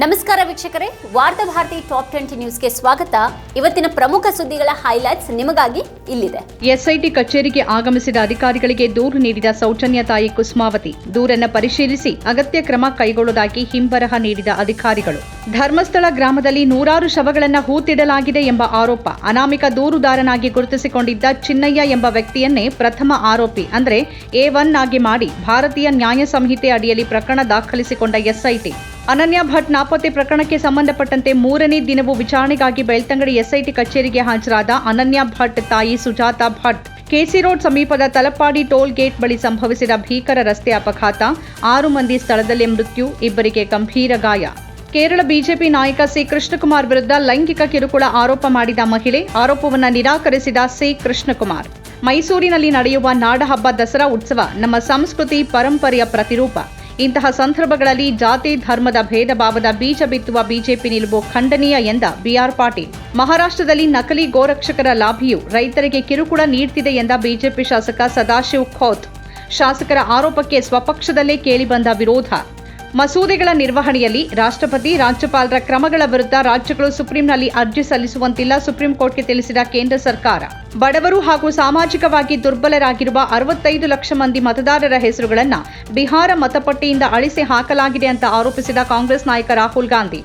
ನಮಸ್ಕಾರ ವೀಕ್ಷಕರೇ, ವಾರ್ತಾ ಭಾರತಿ ಟಾಪ್ ಟ್ವೆಂಟಿ ನ್ಯೂಸ್ಗೆ ಸ್ವಾಗತ. ಇವತ್ತಿನ ಪ್ರಮುಖ ಸುದ್ದಿಗಳ ಹೈಲೈಟ್ಸ್ ನಿಮಗಾಗಿ ಇಲ್ಲಿದೆ. ಎಸ್ಐಟಿ ಕಚೇರಿಗೆ ಆಗಮಿಸಿದ ಅಧಿಕಾರಿಗಳಿಗೆ ದೂರು ನೀಡಿದ ಸೌಜನ್ಯ ತಾಯಿ ಕುಸುಮಾವತಿ, ದೂರನ್ನ ಪರಿಶೀಲಿಸಿ ಅಗತ್ಯ ಕ್ರಮ ಕೈಗೊಳ್ಳುವುದಾಗಿ ಹಿಂಬರಹ ನೀಡಿದ ಅಧಿಕಾರಿಗಳು. ಧರ್ಮಸ್ಥಳ ಗ್ರಾಮದಲ್ಲಿ ನೂರಾರು ಶವಗಳನ್ನು ಹೂತಿಡಲಾಗಿದೆ ಎಂಬ ಆರೋಪ, ಅನಾಮಿಕ ದೂರುದಾರನಾಗಿ ಗುರುತಿಸಿಕೊಂಡಿದ್ದ ಚಿನ್ನಯ್ಯ ಎಂಬ ವ್ಯಕ್ತಿಯನ್ನೇ ಪ್ರಥಮ ಆರೋಪಿ ಅಂದ್ರೆ ಎ ಒನ್ ಆಗಿ ಮಾಡಿ ಭಾರತೀಯ ನ್ಯಾಯ ಸಂಹಿತೆ ಅಡಿಯಲ್ಲಿ ಪ್ರಕರಣ ದಾಖಲಿಸಿಕೊಂಡ ಎಸ್ಐಟಿ. ಅನನ್ಯ ಭಟ್ ನಾಪತ್ತೆ ಪ್ರಕರಣಕ್ಕೆ ಸಂಬಂಧಪಟ್ಟಂತೆ ಮೂರನೇ ದಿನವೂ ವಿಚಾರಣೆಗಾಗಿ ಬೆಳ್ತಂಗಡಿ ಎಸ್ಐಟಿ ಕಚೇರಿಗೆ ಹಾಜರಾದ ಅನನ್ಯ ಭಟ್ ತಾಯಿ ಸುಜಾತಾ ಭಟ್. ಕೆಸಿ ರೋಡ್ ಸಮೀಪದ ತಲಪಾಡಿ ಟೋಲ್ ಗೇಟ್ ಬಳಿ ಸಂಭವಿಸಿದ ಭೀಕರ ರಸ್ತೆ ಅಪಘಾತ, ಆರು ಮಂದಿ ಸ್ಥಳದಲ್ಲೇ ಮೃತ್ಯು, ಇಬ್ಬರಿಗೆ ಗಂಭೀರ ಗಾಯ. ಕೇರಳ ಬಿಜೆಪಿ ನಾಯಕ ಸಿ ಕೃಷ್ಣಕುಮಾರ್ ವಿರುದ್ಧ ಲೈಂಗಿಕ ಕಿರುಕುಳ ಆರೋಪ ಮಾಡಿದ ಮಹಿಳೆ ಆರೋಪವನ್ನು ನಿರಾಕರಿಸಿದ ಸಿ ಕೃಷ್ಣಕುಮಾರ್. ಮೈಸೂರಿನಲ್ಲಿ ನಡೆಯುವ ನಾಡಹಬ್ಬ ದಸರಾ ಉತ್ಸವ ನಮ್ಮ ಸಂಸ್ಕೃತಿ, ಪರಂಪರೆಯ ಪ್ರತಿರೂಪ. ಇಂತಹ ಸಂದರ್ಭಗಳಲ್ಲಿ ಜಾತಿ, ಧರ್ಮದ ಭೇದ ಭಾವದ ಬೀಜ ಬಿತ್ತುವ ಬಿಜೆಪಿ ನಿಲುವು ಖಂಡನೀಯ ಎಂದ ಬಿಆರ್ ಪಾಟೀಲ್. ಮಹಾರಾಷ್ಟ್ರದಲ್ಲಿ ನಕಲಿ ಗೋರಕ್ಷಕರ ಲಾಭಿಯು ರೈತರಿಗೆ ಕಿರುಕುಳ ನೀಡ್ತಿದೆ ಎಂದ ಬಿಜೆಪಿ ಶಾಸಕ ಸದಾಶಿವ್ ಖೋತ್. ಶಾಸಕರ ಆರೋಪಕ್ಕೆ ಸ್ವಪಕ್ಷದಲ್ಲೇ ಕೇಳಿಬಂದ ವಿರೋಧ. ಮಸೂದೆಗಳ ನಿರ್ವಹಣೆಯಲ್ಲಿ ರಾಷ್ಟ್ರಪತಿ ರಾಜ್ಯಪಾಲರ ಕ್ರಮಗಳ ವಿರುದ್ಧ ರಾಜ್ಯಗಳು ಸುಪ್ರೀಂನಲ್ಲಿ ಅರ್ಜಿ ಸಲ್ಲಿಸುವಂತಿಲ್ಲ ಸುಪ್ರೀಂ ಕೋರ್ಟ್ಗೆ ತಿಳಿಸಿದ ಕೇಂದ್ರ ಸರ್ಕಾರ. ಬಡವರು ಹಾಗೂ ಸಾಮಾಜಿಕವಾಗಿ ದುರ್ಬಲರಾಗಿರುವ ಅರವತ್ತೈದು ಲಕ್ಷ ಮಂದಿ ಮತದಾರರ ಹೆಸರುಗಳನ್ನು ಬಿಹಾರ ಮತಪಟ್ಟಿಯಿಂದ ಅಳಿಸಿ ಹಾಕಲಾಗಿದೆ ಅಂತ ಆರೋಪಿಸಿದ ಕಾಂಗ್ರೆಸ್ ನಾಯಕ ರಾಹುಲ್ ಗಾಂಧಿ.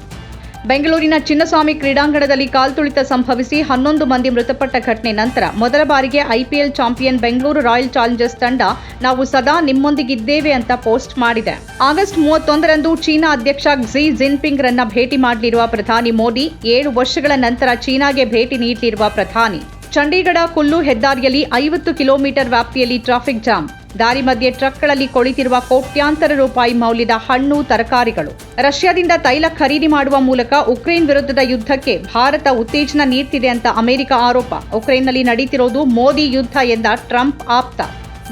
ಬೆಂಗಳೂರಿನ ಚಿನ್ನಸ್ವಾಮಿ ಕ್ರೀಡಾಂಗಣದಲ್ಲಿ ಕಾಲ್ತುಳಿತ ಸಂಭವಿಸಿ ಹನ್ನೊಂದು ಮಂದಿ ಮೃತಪಟ್ಟ ಘಟನೆ ನಂತರ ಮೊದಲ ಬಾರಿಗೆ IPL champion Bengaluru Royal Challengers ತಂಡ ನಾವು ಸದಾ ನಿಮ್ಮೊಂದಿಗಿದ್ದೇವೆ ಅಂತ ಪೋಸ್ಟ್ ಮಾಡಿದೆ. ಆಗಸ್ಟ್ ಮೂವತ್ತೊಂದರಂದು ಚೀನಾ ಅಧ್ಯಕ್ಷ ಕ್ಸಿ ಜಿನ್ಪಿಂಗ್ ರನ್ನ ಭೇಟಿ ಮಾಡಲಿರುವ ಪ್ರಧಾನಿ ಮೋದಿ ಏಳು ವರ್ಷಗಳ ನಂತರ ಚೀನಾಗೆ ಭೇಟಿ ನೀಡಲಿರುವ ಪ್ರಧಾನಿ. ಚಂಡೀಗಢ ಕುಲ್ಲು ಹೆದ್ದಾರಿಯಲ್ಲಿ ಐವತ್ತು ಕಿಲೋಮೀಟರ್ ವ್ಯಾಪ್ತಿಯಲ್ಲಿ ಟ್ರಾಫಿಕ್ ಜಾಮ್. ದಾರಿ ಮಧ್ಯೆ ಟ್ರಕ್ಗಳಲ್ಲಿ ಕೊಳಿತಿರುವ ಕೋಟ್ಯಾಂತರ ರೂಪಾಯಿ ಮೌಲ್ಯದ ಹಣ್ಣು, ತರಕಾರಿಗಳು. ರಷ್ಯಾದಿಂದ ತೈಲ ಖರೀದಿ ಮಾಡುವ ಮೂಲಕ ಉಕ್ರೇನ್ ವಿರುದ್ಧದ ಯುದ್ಧಕ್ಕೆ ಭಾರತ ಉತ್ತೇಜನ ನೀಡ್ತಿದೆ ಅಂತ ಅಮೆರಿಕ ಆರೋಪ. ಉಕ್ರೇನ್ನಲ್ಲಿ ನಡೀತಿರೋದು ಮೋದಿ ಯುದ್ಧ ಎಂದ ಟ್ರಂಪ್ ಆಪ್ತ.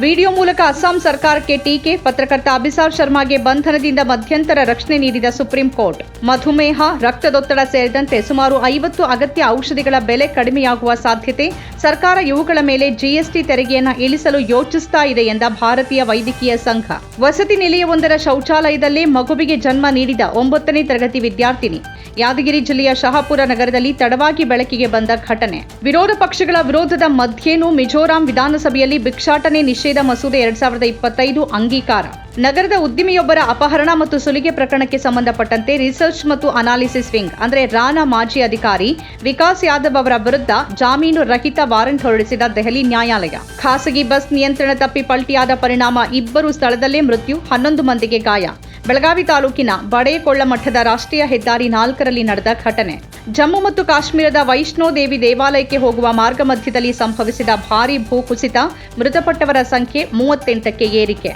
ವಿಡಿಯೋ ಮೂಲಕ ಅಸ್ಸಾಂ ಸರ್ಕಾರಕ್ಕೆ ಟೀಕೆ, ಪತ್ರಕರ್ತ ಅಭಿಸಾರ್ ಶರ್ಮಾಗೆ ಬಂಧನದಿಂದ ಮಧ್ಯಂತರ ರಕ್ಷಣೆ ನೀಡಿದ ಸುಪ್ರೀಂ ಕೋರ್ಟ್. ಮಧುಮೇಹ, ರಕ್ತದೊತ್ತಡ ಸೇರಿದಂತೆ ಸುಮಾರು ಐವತ್ತು ಅಗತ್ಯ ಔಷಧಿಗಳ ಬೆಲೆ ಕಡಿಮೆಯಾಗುವ ಸಾಧ್ಯತೆ, ಸರ್ಕಾರ ಇವುಗಳ ಮೇಲೆ ಜಿಎಸ್ಟಿ ತೆರಿಗೆಯನ್ನು ಇಳಿಸಲು ಯೋಚಿಸ್ತಾ ಇದೆ ಎಂದ ಭಾರತೀಯ ವೈದ್ಯಕೀಯ ಸಂಘ. ವಸತಿ ನಿಲಯವೊಂದರ ಶೌಚಾಲಯದಲ್ಲಿ ಮಗುವಿಗೆ ಜನ್ಮ ನೀಡಿದ ಒಂಬತ್ತನೇ ತರಗತಿ ವಿದ್ಯಾರ್ಥಿನಿ. ಯಾದಗಿರಿ ಜಿಲ್ಲೆಯ ಶಹಾಪುರ ನಗರದಲ್ಲಿ ತಡವಾಗಿ ಬೆಳಕಿಗೆ ಬಂದ ಘಟನೆ. ವಿರೋಧ ಪಕ್ಷಗಳ ವಿರೋಧದ ಮಧ್ಯೇನೂ ಮಿಜೋರಾಂ ವಿಧಾನಸಭೆಯಲ್ಲಿ ಭಿಕ್ಷಾಟನೆ ನಿಷೇಧ ಮಸೂದೆ ಎರಡ್ ಸಾವಿರದ ಇಪ್ಪತ್ತೈದು ಅಂಗೀಕಾರ. ನಗರದ ಉದ್ದಿಮೆಯೊಬ್ಬರ ಅಪಹರಣ ಮತ್ತು ಸುಲಿಗೆ ಪ್ರಕರಣಕ್ಕೆ ಸಂಬಂಧಪಟ್ಟಂತೆ ರಿಸರ್ಚ್ ಮತ್ತು ಅನಾಲಿಸಿಸ್ ವಿಂಗ್, ಅಂದರೆ ರಾನಾ ಮಾಜಿ ಅಧಿಕಾರಿ ವಿಕಾಸ್ ಯಾದವ್ ಅವರ ವಿರುದ್ಧ ಜಾಮೀನು ರಹಿತ ವಾರೆಂಟ್ ಹೊರಡಿಸಿದ ದೆಹಲಿ ನ್ಯಾಯಾಲಯ. ಖಾಸಗಿ ಬಸ್ ನಿಯಂತ್ರಣ ತಪ್ಪಿ ಪಲ್ಟಿಯಾದ ಪರಿಣಾಮ ಇಬ್ಬರು ಸ್ಥಳದಲ್ಲೇ ಮೃತ್ಯು, ಹನ್ನೊಂದು ಮಂದಿಗೆ ಗಾಯ. ಬೆಳಗಾವಿ ತಾಲೂಕಿನ ಬಡೇಕೊಳ್ಳ ಮಠದ ರಾಷ್ಟ್ರೀಯ ಹೆದ್ದಾರಿ ನಾಲ್ಕರಲ್ಲಿ ನಡೆದ ಘಟನೆ. ಜಮ್ಮು ಮತ್ತು ಕಾಶ್ಮೀರದ ವೈಷ್ಣೋದೇವಿ ದೇವಾಲಯಕ್ಕೆ ಹೋಗುವ ಮಾರ್ಗ ಮಧ್ಯದಲ್ಲಿ ಸಂಭವಿಸಿದ ಭಾರೀ ಭೂಕುಸಿತ ಮೃತಪಟ್ಟವರ ಸಂಖ್ಯೆ ಮೂವತ್ತೆಂಟಕ್ಕೆ ಏರಿಕೆ.